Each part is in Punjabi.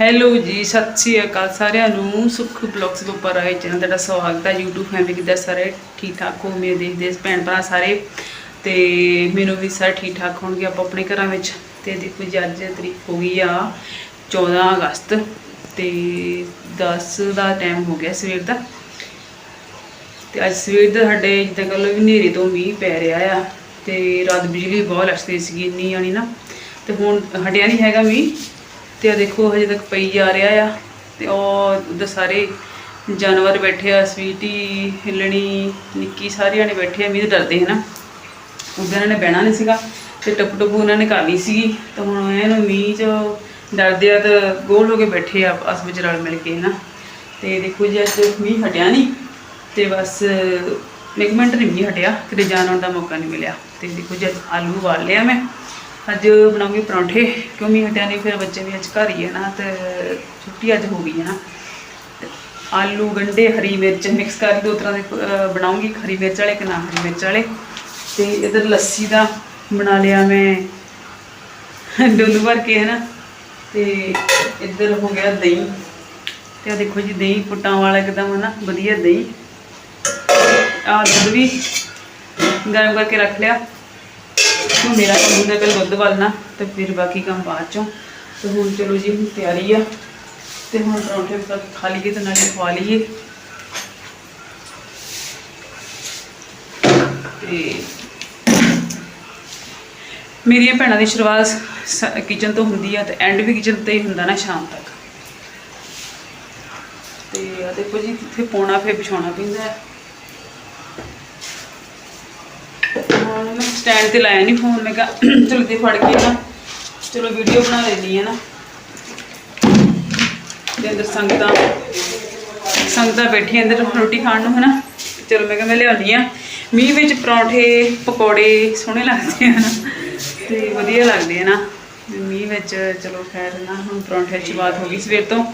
ਹੈਲੋ ਜੀ, ਸਤਿ ਸ਼੍ਰੀ ਅਕਾਲ ਸਾਰਿਆਂ ਨੂੰ। ਸੁਖ ਬਲੌਗਸ ਦੇ ਉੱਪਰ ਆਏ ਚੈਨਲ ਤੁਹਾਡਾ ਸਵਾਗਤ ਹੈ। YouTube ਫੈਮਿਲੀ ਕਿੱਦਾਂ ਸਾਰੇ? ਠੀਕ ਠਾਕ ਹੋ? ਮੇਰੇ ਦੇਖਦੇ ਭੈਣ ਭਰਾ ਸਾਰੇ। ਤੇ ਮੈਨੂੰ ਵੀ ਸਾਰੇ ਠੀਕ ਠਾਕ ਹੋਣਗੇ ਆਪਾਂ ਆਪਣੇ ਘਰਾਂ ਵਿੱਚ। ਤੇ ਦੇਖੋ ਜੀ, ਅੱਜ ਤਰੀਕ ਹੋ ਗਈ ਆ 14 ਅਗਸਤ ਤੇ 10 ਦਾ ਟਾਈਮ ਹੋ ਗਿਆ ਸਵੇਰ ਦਾ। ਤੇ ਅੱਜ ਸਵੇਰ ਦਾ ਸਾਡੇ ਜਿੱਦਾਂ ਕੱਲ ਵੀ ਹਨੇਰੇ ਤੋਂ ਮੀਂਹ ਪੈ ਰਿਹਾ ਆ। ਤੇ ਰਾਤ ਬਿਜਲੀ ਬਹੁਤ ਲੜਦੀ ਸੀਗੀ, ਇੰਨੀ ਆਣੀ ਨਾ। ਤੇ ਹੁਣ ਹਟਿਆ ਨਹੀਂ ਹੈਗਾ ਮੀਂਹ। ਤੇ ਆ ਦੇਖੋ, ਹਜੇ ਤੱਕ ਪਈ ਜਾ ਰਿਹਾ ਆ ਤੇ ਉਹ ਉਧਰ ਸਾਰੇ ਜਾਨਵਰ ਬੈਠੇ ਆ, ਸਵੀਟੀ, ਹਿੱਲਣੀ, ਨਿੱਕੀ ਸਾਰਿਆਂ ਨੇ ਬੈਠੇ ਆ, ਮੀਂਹ ਤੋਂ ਡਰਦੇ ਹਨਾ। ਉਧਰ ਇਹਨਾਂ ਨੇ ਬਹਿਣਾ ਨਹੀਂ ਸੀਗਾ ਤੇ ਟੱਪ ਟੱਪ ਉਹਨਾਂ ਨੇ ਕਰ ਲਈ ਸੀਗੀ, ਤਾਂ ਹੁਣ ਇਹਨੂੰ ਮੀਂਹ ਚ ਡਰਦੇ ਆ ਤਾਂ ਗੋਲ ਹੋ ਕੇ ਬੈਠੇ ਆ ਆਪਸ ਵਿੱਚ ਰਲ ਮਿਲ ਕੇ ਹਨਾ। ਤੇ ਦੇਖੋ ਜੀ, ਅੱਜ ਮੀਂਹ ਹਟਿਆ ਨਹੀਂ ਤੇ ਬਸ ਇੱਕ ਮਿੰਟ ਨਹੀਂ ਮੀਂਹ ਹਟਿਆ, ਕਿਤੇ ਜਾਣ ਆਉਣ ਦਾ ਮੌਕਾ ਨਹੀਂ ਮਿਲਿਆ। ਤੇ ਦੇਖੋ ਜੀ, ਅੱਜ ਆਲੂ ਉਬਾਲ ਲਿਆ ਮੈਂ। ਅੱਜ ਬਣਾਉਂਗੀ ਪਰੌਂਠੇ, ਕਿਉਂ ਮੀਂਹ ਹਟਿਆ ਨਹੀਂ, ਫਿਰ ਬੱਚੇ ਵੀ ਅੱਜ ਘਰ ਹੀ ਹੈ ਨਾ, ਤੇ ਛੁੱਟੀ ਅੱਜ ਹੋ ਗਈ ਹੈ ਨਾ। ਆਲੂ ਗੰਡੇ, ਹਰੀ ਮਿਰਚ ਮਿਕਸ ਕਰਕੇ ਦੋ, ਤਰ੍ਹਾਂ ਦੇ ਬਣਾਉਂਗੀ, ਹਰੀ ਮਿਰਚ ਵਾਲੇ ਕਿ ਨਾ ਹਰੀ ਮਿਰਚ ਵਾਲੇ। ਤੇ ਇਧਰ ਲੱਸੀ ਦਾ ਬਣਾ ਲਿਆ ਮੈਂ, ਡੋਲੂ ਭਰ ਕੇ, ਹੈ ਨਾ। ਤੇ ਇੱਧਰ ਹੋ ਗਿਆ ਦਹੀਂ। ਤੇ ਆ ਦੇਖੋ ਜੀ, ਦਹੀਂ ਪੁੱਟਾਂ ਵਾਲਾ ਇੱਕਦਮ, ਹੈ ਨਾ, ਵਧੀਆ ਦਹੀਂ। ਆ ਦੁੱਧ ਵੀ ਗਰਮ ਕਰਕੇ ਰੱਖ ਲਿਆ। ਹੁਣ ਮੇਰਾ ਕੰਮ ਹੁੰਦਾ ਪਹਿਲਾਂ ਦੁੱਧ ਵਾਲਣਾ ਤੇ ਫਿਰ ਬਾਕੀ ਕੰਮ ਬਾਅਦ ਚੋਂ। ਤੇ ਹੁਣ ਚਲੋ ਜੀ, ਹੁਣ ਤਿਆਰੀ ਆ। ਤੇ ਹੁਣ ਪਰੌਂਠੇ ਵੀ ਖਾ ਲਈਏ ਤੇ ਨਾਲੇ ਖਵਾ ਲਈਏ। ਤੇ ਮੇਰੀਆਂ ਭੈਣਾਂ ਦੀ ਸ਼ੁਰੂਆਤ ਕਿਚਨ ਤੋਂ ਹੁੰਦੀ ਆ ਤੇ ਐਂਡ ਵੀ ਕਿਚਨ ਤੇ ਹੀ ਹੁੰਦਾ ਨਾ ਸ਼ਾਮ ਤੱਕ। ਤੇ ਆ ਦੇਖੋ ਜੀ ਇੱਥੇ ਪਾਉਣਾ ਫਿਰ ਵਿਛਾਉਣਾ ਪੈਂਦਾ। ਹੈ ਹੁਣ ਮੈਂ ਸਟੈਂਡ ਤੇ ਲਾਇਆ ਨਹੀਂ ਫੋਨ ਮੈਂ ਕਿਹਾ, ਚਲੋ ਤੇ ਫੜ ਕੇ ਨਾ, ਚਲੋ ਵੀਡੀਓ ਬਣਾ ਲੈਣੀ ਹੈ ਨਾ। ਤੇ ਅੰਦਰ ਸੰਗਤਾਂ ਸੰਗਤਾਂ ਬੈਠੀਆਂ ਅੰਦਰ ਰੋਟੀ ਖਾਣ ਨੂੰ, ਹਨਾ। ਚਲੋ ਮੈਂ ਕਿਹਾ ਮੈਂ ਲਿਆਉਣੀ ਆ ਮੀਂਹ ਵਿੱਚ ਪਰੌਂਠੇ, ਪਕੌੜੇ ਸੋਹਣੇ ਲੱਗਦੇ ਆ ਨਾ। ਤੇ ਵਧੀਆ ਲੱਗਦੇ ਆ ਨਾ। ਮੀਂਹ ਵਿੱਚ, ਚਲੋ ਖੈਰ ਨਾ, ਹੁਣ ਪਰੌਂਠੇ ਦੀ ਸ਼ੁਰੂਆਤ ਹੋ ਗਈ ਸਵੇਰ ਤੋਂ।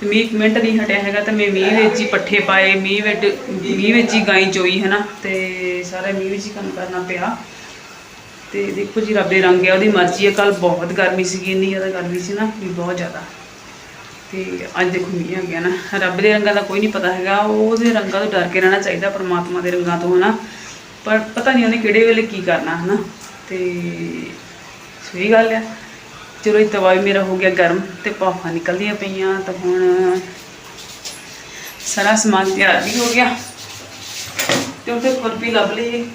ਤੇ ਮੀਂਹ ਮਿੰਟ ਨਹੀਂ ਹਟਿਆ ਹੈਗਾ, ਤੇ ਮੈਂ ਮੀਂਹ ਵਿੱਚ ਹੀ ਪੱਠੇ ਪਾਏ, ਮੀਂਹ ਵਿੱਚ ਮੀਂਹ ਵਿੱਚ ਹੀ ਗਾਈ ਚੋਈ ਹੈ ਨਾ ਤੇ ਸਾਰਾ ਮੀਂਹ ਵਿੱਚ ਹੀ ਕੰਮ ਕਰਨਾ ਪਿਆ। ਤੇ ਦੇਖੋ ਜੀ, ਰੱਬ ਦੇ ਰੰਗ ਆ, ਉਹਦੀ ਮਰਜ਼ੀ ਹੈ ਕੱਲ ਬਹੁਤ ਗਰਮੀ ਸੀਗੀ, ਇੰਨੀ ਜ਼ਿਆਦਾ ਗਰਮੀ ਸੀ ਨਾ ਵੀ ਬਹੁਤ ਜ਼ਿਆਦਾ। ਤੇ ਅੱਜ ਦੇਖੋ, ਮੀਂਹ ਆ ਗਿਆ ਨਾ। ਰੱਬ ਦੇ ਰੰਗਾਂ ਦਾ ਕੋਈ ਨਹੀਂ ਪਤਾ ਹੈਗਾ। ਉਹਦੇ ਰੰਗਾਂ ਤੋਂ ਡਰ ਕੇ ਰਹਿਣਾ ਚਾਹੀਦਾ, ਪਰਮਾਤਮਾ ਦੇ ਰੰਗਾਂ ਤੋਂ, ਹਨਾ। ਪਰ ਪਤਾ ਨਹੀਂ ਉਹਨੇ ਕਿਹੜੇ ਵੇਲੇ ਕੀ ਕਰਨਾ, ਹਨਾ। ਤੇ ਸਹੀ ਗੱਲ ਆ। ਚਲੋ, ਇਹ ਤਵਾ ਵੀ ਮੇਰਾ ਹੋ ਗਿਆ ਗਰਮ ਤੇ ਭਾਫਾਂ ਨਿਕਲਦੀਆਂ ਪਈਆਂ, ਤਾਂ ਹੁਣ ਸਾਰਾ ਸਮਾਨ ਤਿਆਰ ਵੀ ਹੋ ਗਿਆ। ਤੇ ਉਹਦੇ ਖੁਰਪੀ ਲੱਭ ਲਈ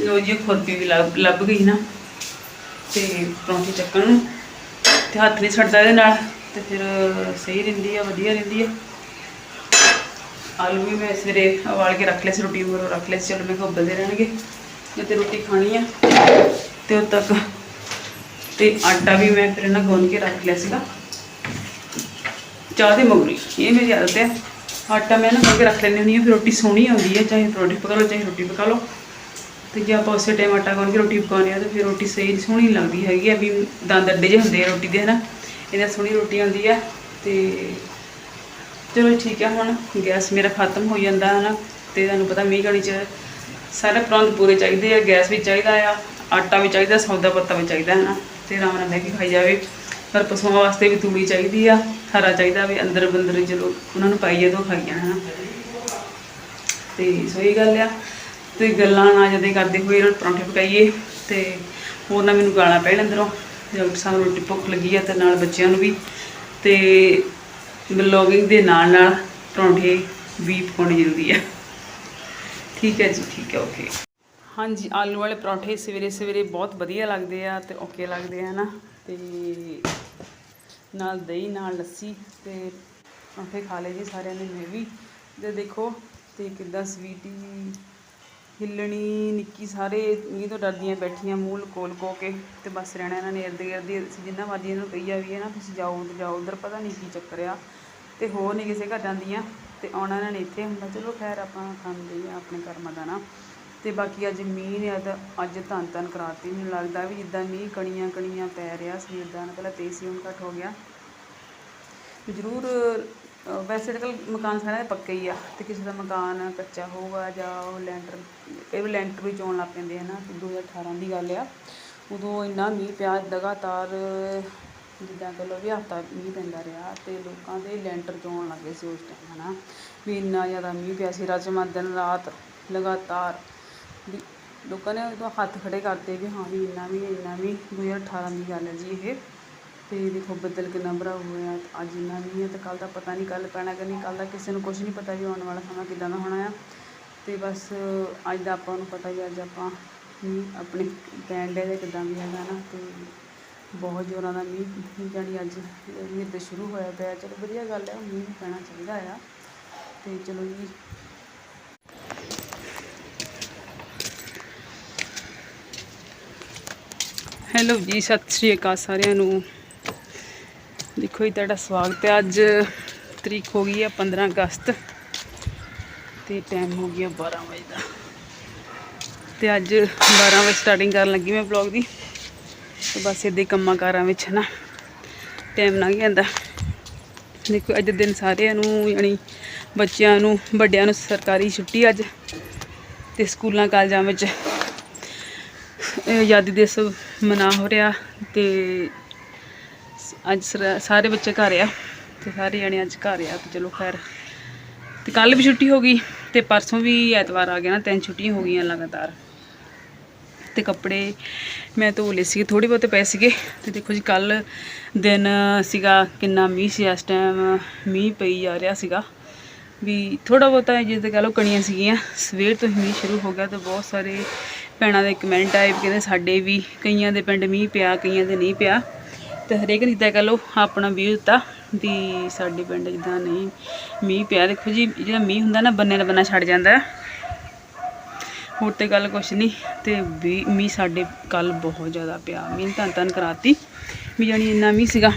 ਲੋ ਜੀ ਖੁਰਪੀ ਵੀ ਲੱਭ ਲੱਭ ਗਈ ਨਾ। ਤੇ ਪਰੌਂਠੀ ਚੱਕਣ ਨੂੰ ਤੇ ਹੱਥ ਨਹੀਂ ਛੱਡਦਾ ਇਹਦੇ ਨਾਲ, ਤੇ ਫਿਰ ਸਹੀ ਰਹਿੰਦੀ ਆ, ਵਧੀਆ ਰਹਿੰਦੀ ਆ। ਆਲੂ ਵੀ ਮੈਂ ਸਵੇਰੇ ਉਬਾਲ ਕੇ ਰੱਖ ਲਿਆ ਸੀ, ਰੋਟੀ ਵਗੈਰਾ ਰੱਖ ਲਿਆ ਸੀ, ਚਲੋ ਮੈਂ ਕਿਹਾ ਉਬਲਦੇ ਰਹਿਣਗੇ। ਮੈਂ ਤੇ ਰੋਟੀ ਖਾਣੀ ਆ। ਤੇ ਉਦ ਤੱਕ ਤੇ ਆਟਾ ਵੀ ਮੈਂ ਫਿਰ ਇਹਨਾਂ ਗੁੰਨ ਕੇ ਰੱਖ ਲਿਆ ਸੀਗਾ। ਚਾਹ ਦੇ ਮਗਰੀ ਇਹ ਮੇਰੀ ਆਦਤ ਹੈ ਆਟਾ ਮੈਂ ਨਾ ਗੁੰਨ ਕੇ ਰੱਖ ਲੈਂਦੀ ਹੁੰਦੀ ਹਾਂ ਫਿਰ ਰੋਟੀ ਸੋਹਣੀ ਆਉਂਦੀ ਹੈ ਚਾਹੇ ਪਰੌਂਠੀ ਪਕਾ ਲਓ, ਚਾਹੇ ਰੋਟੀ ਪਕਾ ਲਓ। ਤੇ ਜੇ ਆਪਾਂ ਉਸੇ ਟਾਈਮ ਆਟਾ ਗੁੰਨ ਕੇ ਰੋਟੀ ਪਕਾਉਂਦੇ ਆ ਤਾਂ ਫਿਰ ਰੋਟੀ ਸਹੀ ਸੋਹਣੀ ਲੱਗਦੀ ਹੈਗੀ ਆ, ਵੀ ਦੰਦ ਅੱਡੇ ਜਿਹੇ ਹੁੰਦੇ ਆ ਰੋਟੀ ਦੇ, ਹਨਾ? ਇਹਨਾਂ ਸੋਹਣੀ ਰੋਟੀ ਆਉਂਦੀ ਆ ਤੇ ਚਲੋ ਠੀਕ ਹੈ ਹੁਣ ਗੈਸ ਮੇਰਾ ਖਤਮ ਹੋ ਜਾਂਦਾ ਹੈ ਨਾ ਤੇ ਤੁਹਾਨੂੰ ਪਤਾ ਮੀਂਹ ਘੜੀ ਚ ਸਾਰੇ ਪ੍ਰਬੰਧ ਪੂਰੇ ਚਾਹੀਦੇ ਆ, ਗੈਸ ਵੀ ਚਾਹੀਦਾ ਆ, ਆਟਾ ਵੀ ਚਾਹੀਦਾ ਸੌਦਾ ਪੱਤਾ ਵੀ ਚਾਹੀਦਾ ਹੈ ਨਾ ਤੇ ਆਰਾਮ ਨਾਲ ਲੈ ਕੇ ਖਾਈ ਜਾਵੇ। ਪਰ ਪਸ਼ੂਆਂ ਵਾਸਤੇ ਵੀ ਤੂੜੀ ਚਾਹੀਦੀ ਆ, ਹਰਾ ਚਾਹੀਦਾ ਵੀ ਅੰਦਰ ਬੰਦਰ ਜਦੋਂ ਉਹਨਾਂ ਨੂੰ ਪਾਈ ਜਦੋਂ ਖਾਈਆਂ ਹਨਾ? ਤੇ ਸੋਈ ਗੱਲ ਆ। ਤੇ ਗੱਲਾਂ ਨਾ ਜਦੇ ਕਰਦੇ ਹੋਏ ਇਹਨਾਂ ਨੂੰ ਪਰੌਂਠੇ ਪਕਾਈਏ ਤੇ ਹੋਰ ਨਾ ਮੈਨੂੰ ਗਾਲਾਂ ਪੈਣ ਅੰਦਰੋਂ ਜਦ ਸਾਨੂੰ ਰੋਟੀ ਭੁੱਖ ਲੱਗੀ ਆ ਤੇ ਨਾਲ ਬੱਚਿਆਂ ਨੂੰ ਵੀ ਤੇ ਬਲੌਗਿੰਗ ਦੇ ਨਾਲ ਨਾਲ ਪਰੌਂਠੇ ਵੀ ਪਕਾਉਣੇ ਜ਼ਰੂਰੀ ਆ। ਠੀਕ ਹੈ ਜੀ, ਠੀਕ ਹੈ ਓਕੇ ਹਾਂਜੀ, ਆਲੂ ਵਾਲੇ ਪਰੌਂਠੇ ਸਵੇਰੇ ਸਵੇਰੇ ਬਹੁਤ ਵਧੀਆ ਲੱਗਦੇ ਆ ਤੇ ਓਕੇ ਲੱਗਦੇ ਆ ਨਾ ਤੇ ਨਾਲ ਦਹੀਂ, ਨਾਲ ਲੱਸੀ ਤੇ ਪਰੌਂਠੇ ਖਾ ਲਏ ਜੀ ਸਾਰਿਆਂ ਨੇ, ਮੈਂ ਵੀ। ਤੇ ਦੇਖੋ, ਤੇ ਕਿੱਦਾਂ ਸਵੀਟੀ ਹਿੱਲਣੀ ਨਿੱਕੀ ਸਾਰੇ ਮੀਂਹ ਤੋਂ ਡਰਦੀਆਂ ਬੈਠੀਆਂ, ਮੂੰਹ ਕੋਲ ਕੋ ਕੇ ਤੇ ਬਸ ਰਹਿਣਾ ਇਹਨਾਂ ਨੇ ਇਰਦ ਗਿਰਦ ਹੀ ਅਸੀਂ ਜਿੰਨਾ ਮਰਜ਼ੀ ਇਹਨਾਂ ਨੂੰ ਕਹੀ ਜਾਵੀਏ ਨਾ ਤੁਸੀਂ ਜਾਓ ਤੇ ਜਾਓ, ਉਧਰ ਪਤਾ ਨਹੀਂ ਕੀ ਚੱਕਰ ਆ। ਤੇ ਹੋਰ ਨਹੀਂ ਕਿਸੇ ਘਰ ਜਾਂਦੀਆਂ ਤੇ ਆਉਣਾ ਇਹਨਾਂ ਨੇ ਇੱਥੇ, ਹੁੰਦਾ ਚਲੋ ਖੈਰ ਆਪਾਂ ਖਾਂਦੇ ਆ ਆਪਣੇ ਕਰਮਾਂ ਦਾ ਨਾ। ਤੇ ਬਾਕੀ ਅੱਜ ਮੀਂਹ ਨੇ ਅੱਜ ਅੱਜ ਧੰਨ ਧੰਨ ਕਰਾਤੀ, ਮੈਨੂੰ ਲੱਗਦਾ ਵੀ ਜਿੱਦਾਂ ਮੀਂਹ ਕਣੀਆਂ ਕਣੀਆਂ ਪੈ ਰਿਹਾ, ਸਵੇਰ ਦਾ ਨਾ ਪਹਿਲਾਂ ਤੇਜ਼ ਸੀ ਹੁਣ ਘੱਟ ਹੋ ਗਿਆ। ਜ਼ਰੂਰ ਵੈਸੇ ਤਾਂ ਕੱਲ ਮਕਾਨ ਸਾਰਿਆਂ ਦੇ ਪੱਕੇ ਹੀ ਆ ਤੇ ਕਿਸੇ ਦਾ ਮਕਾਨ ਕੱਚਾ ਹੋਊਗਾ ਜਾਂ ਉਹ ਲੈਂਟਰ ਇਹ ਵੀ ਲੈਂਟਰ ਵੀ ਚੋਣ ਲੱਗ ਪੈਂਦੇ ਆ ਨਾ 2018 ਦੀ ਗੱਲ ਆ। ਉਦੋਂ ਇੰਨਾ ਮੀਂਹ ਪਿਆ, ਲਗਾਤਾਰ ਜਿੱਦਾਂ ਕਹ ਲਓ ਵੀ ਹਫ਼ਤਾ ਮੀਂਹ ਪੈਂਦਾ ਰਿਹਾ ਤੇ ਲੋਕਾਂ ਦੇ ਲੈਂਟਰ ਚੋਣ ਲੱਗੇ ਸੀ ਉਸ ਟਾਈਮ ਹਨਾ। ਵੀ ਇੰਨਾ ਜ਼ਿਆਦਾ ਮੀਂਹ ਪਿਆ ਸੀ ਰਾਜਮਾ ਦਿਨ ਰਾਤ ਲਗਾਤਾਰ ਵੀ ਲੋਕਾਂ ਨੇ ਉਦੋਂ ਹੱਥ ਖੜੇ ਕਰਤੇ ਵੀ ਹਾਂ ਵੀ ਇੰਨਾ ਵੀ ਇੰਨਾ ਵੀ 2018 ਦੀ ਗੱਲ ਹੈ ਜੀ ਇਹ। ਅਤੇ ਦੇਖੋ ਬੱਦਲ ਕਿੰਨਾ ਭਰਾ ਹੋਇਆ, ਅੱਜ ਇੰਨਾ ਮੀਂਹ ਹੈ ਤੇ ਕੱਲ੍ਹ ਦਾ ਪਤਾ ਨਹੀਂ ਕੱਲ੍ਹ ਪੈਣਾ ਕਿ ਨਹੀਂ ਕੱਲ ਦਾ ਕਿਸੇ ਨੂੰ ਕੁਝ ਨਹੀਂ ਪਤਾ ਵੀ ਆਉਣ ਵਾਲਾ ਸਮਾਂ ਕਿੱਦਾਂ ਦਾ ਹੋਣਾ ਆ। ਅਤੇ ਬਸ ਅੱਜ ਦਾ ਆਪਾਂ ਨੂੰ ਪਤਾ ਹੀ ਅੱਜ ਆਪਾਂ ਮੀਂਹ ਆਪਣੇ ਪੈਣ ਡੇ ਦੇ ਕਿੱਦਾਂ ਵੀ ਹੈਗਾ ਨਾ ਅਤੇ ਬਹੁਤ ਜ਼ੋਰਾਂ ਦਾ ਮੀਂਹ ਜਾਣੀ ਅੱਜ ਮੀਂਹ ਤੇ ਸ਼ੁਰੂ ਹੋਇਆ ਪਿਆ, ਚਲੋ ਵਧੀਆ ਗੱਲ ਹੈ ਮੀਂਹ ਪੈਣਾ ਚਾਹੀਦਾ ਆ। ਤੇ ਚਲੋ ਜੀ। ਹੈਲੋ ਜੀ, ਸਤਿ ਸ਼੍ਰੀ ਅਕਾਲ ਸਾਰਿਆਂ ਨੂੰ। ਦੇਖੋ ਜੀ, ਤੁਹਾਡਾ ਸਵਾਗਤ ਹੈ। ਅੱਜ ਤਰੀਕ ਹੋ ਗਈ ਹੈ 15 ਅਗਸਤ ਤੇ ਟਾਈਮ ਹੋ ਗਿਆ 12 ਵਜੇ ਦਾ। ਤੇ ਅੱਜ 12 ਵਜੇ ਸਟਾਰਟਿੰਗ ਕਰਨ ਲੱਗੀ ਮੈਂ ਵਲੌਗ ਦੀ। ਤੇ ਬਸ ਇੱਦਾਂ ਕੰਮਾਂ ਕਾਰਾਂ ਵਿੱਚ ਨਾ ਟਾਈਮ ਲੰਘ ਜਾਂਦਾ। ਦੇਖੋ, ਅੱਜ ਦਿਨ ਸਾਰਿਆਂ ਨੂੰ, ਯਾਨੀ ਬੱਚਿਆਂ ਨੂੰ, ਵੱਡਿਆਂ ਨੂੰ ਸਰਕਾਰੀ ਛੁੱਟੀ ਅੱਜ ਤੇ ਸਕੂਲਾਂ, ਕਾਲਜਾਂ ਵਿੱਚ। ਆਜ਼ਾਦੀ ਦਿਵਸ ਮਨਾ ਹੋ ਰਿਹਾ ਤੇ ਅੱਜ ਸਰ- ਸਾਰੇ ਬੱਚੇ ਘਰ ਆ ਤੇ ਸਾਰੇ ਜਣੇ ਅੱਜ ਘਰ ਆ ਤੇ ਚਲੋ ਖੈਰ। ਤੇ ਕੱਲ ਵੀ ਛੁੱਟੀ ਹੋ ਗਈ ਤੇ ਪਰਸੋਂ ਵੀ ਐਤਵਾਰ ਆ ਗਿਆ ਨਾ, ਤਿੰਨ ਛੁੱਟੀਆਂ ਹੋ ਗਈਆਂ ਲਗਾਤਾਰ। ਤੇ ਕੱਪੜੇ ਮੈਂ ਧੋ ਲਏ ਸੀਗੇ ਥੋੜੇ ਬਹੁਤੇ ਪਏ ਸੀਗੇ। ਤੇ ਦੇਖੋ ਜੀ ਕੱਲ ਦਿਨ ਸੀਗਾ ਕਿੰਨਾ ਮੀਂਹ ਸੀ, ਇਸ ਟਾਈਮ ਮੀਂਹ ਪਈ ਜਾ ਰਿਹਾ ਸੀਗਾ। ਵੀ ਥੋੜਾ ਬਹੁਤਾ ਜਿੱਦਾਂ ਕਹ ਲਓ ਕਣੀਆਂ ਸੀਗੀਆਂ, ਸਵੇਰ ਤੋਂ ਹੀ ਮੀਂਹ ਸ਼ੁਰੂ ਹੋ ਗਿਆ ਤੇ ਬਹੁਤ ਸਾਰੇ ਭੈਣਾਂ ਦੇ ਕਮੈਂਟ ਆਏ ਕਹਿੰਦੇ ਸਾਡੇ ਵੀ ਕਈਆਂ ਦੇ ਪਿੰਡ ਮੀਂਹ ਪਿਆ, ਕਈਆਂ ਦੇ ਨਹੀਂ ਪਿਆ। ਤੇ ਹਰੇਕ ਨੇ ਜਿੱਦਾਂ ਕਹ ਲਓ ਆਪਣਾ ਵੀਊ ਦਿੱਤਾ ਵੀ ਸਾਡੇ ਪਿੰਡ ਜਿੱਦਾਂ ਨਹੀਂ, ਮੀਂਹ ਪਿਆ, ਦੇਖੋ ਜੀ, ਜਿਹੜਾ ਮੀਂਹ ਹੁੰਦਾ ਨਾ ਬੰਨੇ ਦਾ ਬੰਨਾ ਛੱਡ ਜਾਂਦਾ। ਹੋਰ ਤੇ ਗੱਲ ਕੁਛ ਨਹੀਂ, ਤੇ ਵੀ ਮੀਂਹ ਸਾਡੇ ਕੱਲ ਬਹੁਤ ਜ਼ਿਆਦਾ ਪਿਆ, ਮੀਂਹ ਤਾਂ ਤਨ ਕਰਾਤੀ। ਵੀ ਜਾਣੀ ਇੰਨਾ ਮੀਂਹ ਸੀਗਾ,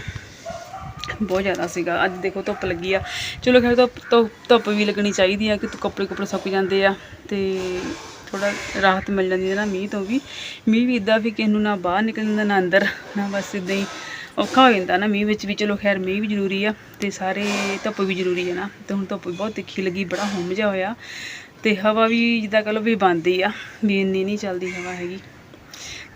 ਬਹੁਤ ਜ਼ਿਆਦਾ ਸੀਗਾ। ਅੱਜ ਦੇਖੋ ਧੁੱਪ ਲੱਗੀ ਆ। ਚਲੋ ਖੈਰ ਧੁੱਪ, ਧੁੱਪ- ਧੁੱਪ ਵੀ ਲੱਗਣੀ ਚਾਹੀਦੀ ਆ ਕਿ ਕੱਪੜੇ ਕੁਪੜੇ ਸੁੱਕ ਜਾਂਦੇ ਆ ਤੇ ਥੋੜਾ ਰਾਹਤ ਮਿਲ ਜਾਂਦੀ ਹੈ ਨਾ ਮੀਂਹ ਤੋਂ ਵੀ। ਮੀਂਹ ਵੀ ਇਦਾਂ ਵੀ ਕਿਸੇ ਨੂੰ ਨਾ ਬਾਹਰ ਨਿਕਲਣ ਦਿੰਦਾ, ਨਾ ਅੰਦਰ, ਨਾ ਬਸ ਇਦਾਂ ਹੀ ਔਖਾ ਹੋ ਜਾਂਦਾ ਨਾ ਮੀਂਹ ਵਿੱਚ ਵੀ, ਚਲੋ ਖੈਰ ਮੀਂਹ ਵੀ ਜ਼ਰੂਰੀ ਆ ਤੇ ਸਾਰੇ ਧੁੱਪ ਵੀ ਜ਼ਰੂਰੀ ਹੈ ਨਾ, ਤੇ ਹੁਣ ਧੁੱਪ ਵੀ ਬਹੁਤ ਤਿੱਖੀ ਲੱਗੀ, ਬੜਾ ਹੁੰਮ ਜਿਹਾ ਹੋਇਆ ਤੇ ਹਵਾ ਵੀ ਜਿੱਦਾਂ ਕਹ ਲਓ ਵੀ ਬੰਦ ਹੀ ਆ, ਵੀ ਇੰਨੀ ਨਹੀਂ ਚੱਲਦੀ ਹਵਾ ਹੈਗੀ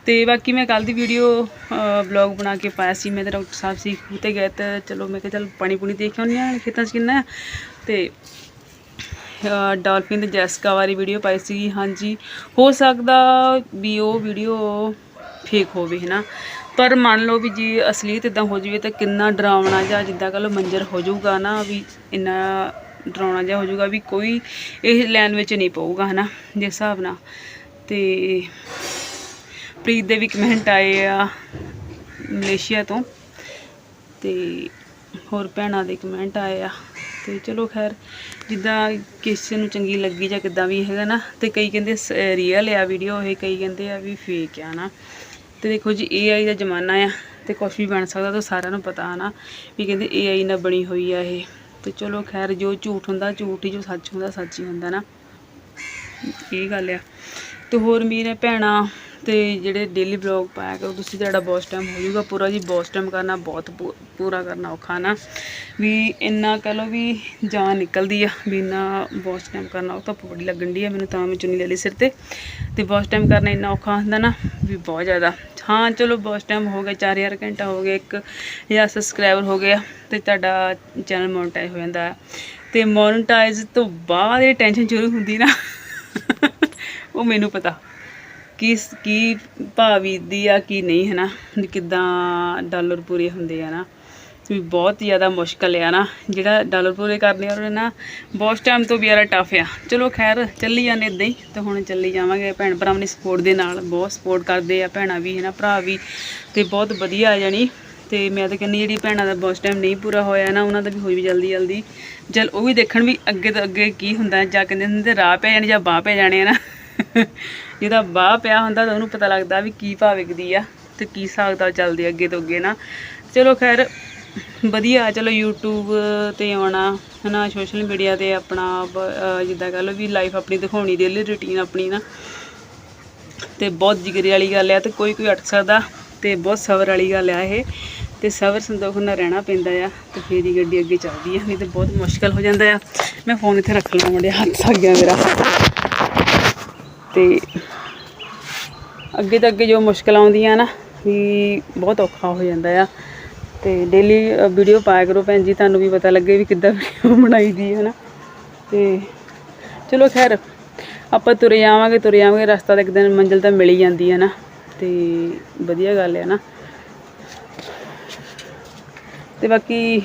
ਤੇ ਬਾਕੀ ਮੈਂ ਕੱਲ ਦੀ ਵੀਡੀਓ ਵਲੌਗ ਬਣਾ ਕੇ ਪਾਇਆ ਸੀ, ਮੈਂ ਤੇ ਡਾਕਟਰ ਸਾਹਿਬ ਸੀ ਖੂਹ ਤੇ ਗਏ ਤੇ ਚਲੋ ਮੈਂ ਕਿਹਾ ਚੱਲ ਪਾਣੀ ਪੂਣੀ ਦੇਖ ਆਉਂਦੇ ਆ ਖੇਤਾਂ 'ਚ ਕਿੰਨਾ ਆ। ਤੇ ਡਾਲਫਿਨ ਤੇ ਜੈਸਕਾ ਵਾਲੀ ਵੀਡੀਓ ਪਾਈ ਸੀ ਹਾਂਜੀ, ਹੋ ਸਕਦਾ ਵੀ ਉਹ ਵੀਡੀਓ ਫੇਕ ਹੋਵੇ ਹੈ ਨਾ ਪਰ ਮੰਨ ਲਓ ਵੀ ਜੇ ਅਸਲੀਅਤ ਇਦਾਂ ਹੋ ਜਾਵੇ ਤਾਂ ਕਿੰਨਾ ਡਰਾਵਣਾ ਜਾਂ ਜਿੱਦਾਂ ਕਹ ਲਓ ਮੰਜ਼ਰ ਹੋ ਜਾਊਗਾ ਨਾ ਵੀ ਇੰਨਾ ਡਰਾਉਣਾ ਜਿਹਾ ਹੋ ਜਾਊਗਾ ਵੀ ਕੋਈ ਇਹ ਲਾਈਨ ਵਿੱਚ ਨਹੀਂ ਪਊਗਾ, ਹਨਾ ਜਿਸ ਹਿਸਾਬ ਨਾਲ। ਤੇ ਪ੍ਰੀਤ ਦੇ ਵੀ ਕਮੈਂਟ ਆਏ ਆ ਮਲੇਸ਼ੀਆ ਤੋਂ। ਤੇ ਹੋਰ ਭੈਣਾਂ ਦੇ ਕਮੈਂਟ ਆਏ ਆ। ਤੇ ਚਲੋ ਖੈਰ, ਜਿੱਦਾਂ ਕਿਸੇ ਨੂੰ ਚੰਗੀ ਲੱਗੀ ਜਾਂ ਕਿੱਦਾਂ ਵੀ ਹੈਗਾ ਨਾ, ਤੇ ਕਈ ਕਹਿੰਦੇ ਰੀਅਲ ਆ ਵੀਡੀਓ ਇਹ ਕਈ ਕਹਿੰਦੇ ਆ ਵੀ ਫੇਕ ਆ ਨਾ ਤੇ ਦੇਖੋ ਜੀ AI ਦਾ ਜ਼ਮਾਨਾ ਆ ਤੇ ਕੁਝ ਵੀ ਬਣ ਸਕਦਾ ਤਾਂ ਸਾਰਿਆਂ ਨੂੰ ਪਤਾ ਹੈ ਨਾ ਵੀ ਕਹਿੰਦੇ AI ਨਾਲ ਬਣੀ ਹੋਈ ਆ ਇਹ। ਤੇ ਚਲੋ ਖੈਰ, ਜੋ ਝੂਠ ਹੁੰਦਾ, ਝੂਠ ਹੀ ਜੋ ਸੱਚ ਹੁੰਦਾ, ਸੱਚ ਹੀ ਹੁੰਦਾ ਨਾ। ਇਹ ਗੱਲ ਆ। ਤੇ ਹੋਰ ਮੇਰੇ ਭੈਣਾਂ ਤੇ ਜਿਹੜੇ ਡੇਲੀ ਵਲੌਗ ਪਾਇਆ ਕਰੋ, ਤੁਸੀਂ ਤੁਹਾਡਾ ਬੌਸ ਟਾਈਮ ਹੋ ਜਾਊਗਾ, ਪੂਰਾ ਜੀ ਬੌਸ ਟਾਈਮ ਕਰਨਾ, ਬਹੁਤ ਪੂ- ਪੂਰਾ ਕਰਨਾ ਔਖਾ ਨਾ। ਵੀ ਇੰਨਾ ਕਹ ਲਓ ਵੀ ਜਾਨ ਨਿਕਲਦੀ ਆ, ਵੀ ਇੰਨਾ ਬੌਸ ਟਾਈਮ ਕਰਨਾ, ਉਹ ਤਾਂ ਬੜੀ ਲੱਗਣ ਦੀ ਆ, ਮੈਨੂੰ ਤਾਂ ਮੈਂ ਚੁੰਨੀ ਲੈ ਲਈ ਸਿਰ ਤੇ। ਤੇ ਬੌਸ ਟਾਈਮ ਕਰਨਾ ਇੰਨਾ ਔਖਾ ਹੁੰਦਾ ਨਾ, ਵੀ ਬਹੁਤ ਜ਼ਿਆਦਾ। ਹਾਂ, ਚਲੋ ਬੌਸ ਟਾਈਮ ਹੋ ਗਿਆ 4000 ਘੰਟਾ ਹੋ ਗਿਆ ਇੱਕ ਜਾਂ ਸਬਸਕ੍ਰਾਈਬਰ ਹੋ ਗਿਆ ਤੇ ਤੁਹਾਡਾ ਚੈਨਲ ਮੋਨਟਾਈਜ਼ ਹੋ ਜਾਂਦਾ ਹੈ। ਤੇ ਮੋਨਟਾਈਜ਼ ਤੋਂ ਬਾਅਦ ਇਹ ਟੈਨਸ਼ਨ ਸ਼ੁਰੂ ਹੁੰਦੀ ਨਾ, ਉਹ ਮੈਨੂੰ ਪਤਾ। ਕਿਸ ਕੀ ਕੀ ਭਾਵੀਦੀ ਆ, ਕੀ ਨਹੀਂ ਹੈ ਨਾ ਵੀ ਕਿੱਦਾਂ ਡਾਲਰ ਪੂਰੇ ਹੁੰਦੇ ਆ ਨਾ? ਵੀ ਬਹੁਤ ਜ਼ਿਆਦਾ ਮੁਸ਼ਕਲ ਆ ਨਾ। ਜਿਹੜਾ ਡਾਲਰ ਪੂਰੇ ਕਰਨੇ ਆ ਉਹ ਨਾ ਬਹੁਤ ਟਾਈਮ ਤੋਂ ਵੀ ਯਾਰਾ ਟਫ ਆ। ਚਲੋ ਖੈਰ, ਚੱਲੀ ਜਾਂਦੇ ਇਦਾਂ ਹੀ, ਤੇ ਹੁਣ ਚੱਲੀ ਜਾਵਾਂਗੇ। ਭੈਣ ਭਰਾਵਾਂ ਦੀ ਸਪੋਰਟ ਦੇ ਨਾਲ, ਬਹੁਤ ਸਪੋਰਟ ਕਰਦੇ ਆ, ਭੈਣਾਂ ਵੀ ਹੈ ਨਾ ਭਰਾ ਵੀ, ਤੇ ਬਹੁਤ ਵਧੀਆ ਆ ਜਾਣੀ। ਤੇ ਮੈਂ ਤਾਂ ਕਹਿੰਦੀ ਜਿਹੜੀ ਭੈਣਾਂ ਦਾ ਬਹੁਤ ਟਾਈਮ ਨਹੀਂ ਪੂਰਾ ਹੋਇਆ ਨਾ, ਉਹਨਾਂ ਦਾ ਵੀ ਹੋਈ ਵੀ ਜਲਦੀ ਜਲਦੀ। ਜਲ ਉਹ ਵੀ ਦੇਖਣ ਵੀ ਅੱਗੇ ਤੋਂ ਅੱਗੇ ਕੀ ਹੁੰਦਾ, ਜਾਂ ਕਹਿੰਦੇ ਹੁੰਦੇ ਰਾਹ ਪੈ ਜਾਣੇ ਜਾਂ ਬਾਹ ਪੈ ਜਾਣੇ ਆ ਨਾ। ਜਿਹਦਾ ਬਾਹ ਪਿਆ ਹੁੰਦਾ ਤਾਂ ਉਹਨੂੰ ਪਤਾ ਲੱਗਦਾ ਵੀ ਕੀ ਭਾਅ ਵਿਕਦੀ ਆ ਤੇ ਕੀ ਹਿਸਾਬ ਦਾ ਚੱਲਦੇ ਅੱਗੇ ਤੋਂ ਅੱਗੇ ਨਾ। ਚਲੋ ਖੈਰ, ਵਧੀਆ, ਚਲੋ YouTube ਤੇ ਆਉਣਾ, ਹਨਾ ਸੋਸ਼ਲ ਮੀਡੀਆ ਤੇ ਆਪਣਾ ਜਿੱਦਾਂ ਕਹ ਲਓ ਵੀ ਲਾਈਫ ਆਪਣੀ ਦਿਖਾਉਣੀ ਡੇਲੀ ਰੁਟੀਨ ਆਪਣੀ ਨਾ। ਤੇ ਬਹੁਤ ਜਿਗਰੇ ਵਾਲੀ ਗੱਲ ਆ ਤੇ ਕੋਈ ਕੋਈ ਅਟਕ ਸਕਦਾ ਤੇ ਬਹੁਤ ਸਬਰ ਵਾਲੀ ਗੱਲ ਆ ਇਹ। ਤੇ ਸਬਰ ਸੰਤੋਖ ਨਾਲ ਰਹਿਣਾ ਪੈਂਦਾ ਆ ਤੇ ਫੇਰ ਹੀ ਗੱਡੀ ਅੱਗੇ ਚੱਲਦੀ ਆ, ਨਹੀਂ ਤੇ ਬਹੁਤ ਮੁਸ਼ਕਲ ਹੋ ਜਾਂਦਾ ਆ। ਮੈਂ ਫੋਨ ਇੱਥੇ ਰੱਖ ਲਵਾਂ ਮੁੰਡੇ ਹੱਥ ਆ ਗਿਆ ਮੇਰਾ। ਤੇ ਅੱਗੇ ਤੋਂ ਅੱਗੇ ਜੋ ਮੁਸ਼ਕਲ ਆਉਂਦੀਆਂ ਨਾ, ਵੀ ਬਹੁਤ ਔਖਾ ਹੋ ਜਾਂਦਾ ਆ। ਤੇ ਡੇਲੀ ਵੀਡੀਓ ਪਾਇਆ ਕਰੋ ਭੈਣ ਜੀ, ਤੁਹਾਨੂੰ ਵੀ ਪਤਾ ਲੱਗੇ ਵੀ ਕਿੱਦਾਂ ਵੀਡੀਓ ਬਣਾਈ ਦੀ ਹੈ ਨਾ। ਤੇ ਚਲੋ ਖੈਰ, ਆਪਾਂ ਤੁਰੇ ਆਵਾਂਗੇ ਤੁਰੇ ਆਵਾਂਗੇ, ਰਸਤਾ ਤਾਂ ਇੱਕ ਦਿਨ ਮੰਜ਼ਿਲ ਤਾਂ ਮਿਲ ਹੀ ਜਾਂਦੀ ਹੈ ਨਾ। ਤੇ ਵਧੀਆ ਗੱਲ ਹੈ ਨਾ। ਤੇ ਬਾਕੀ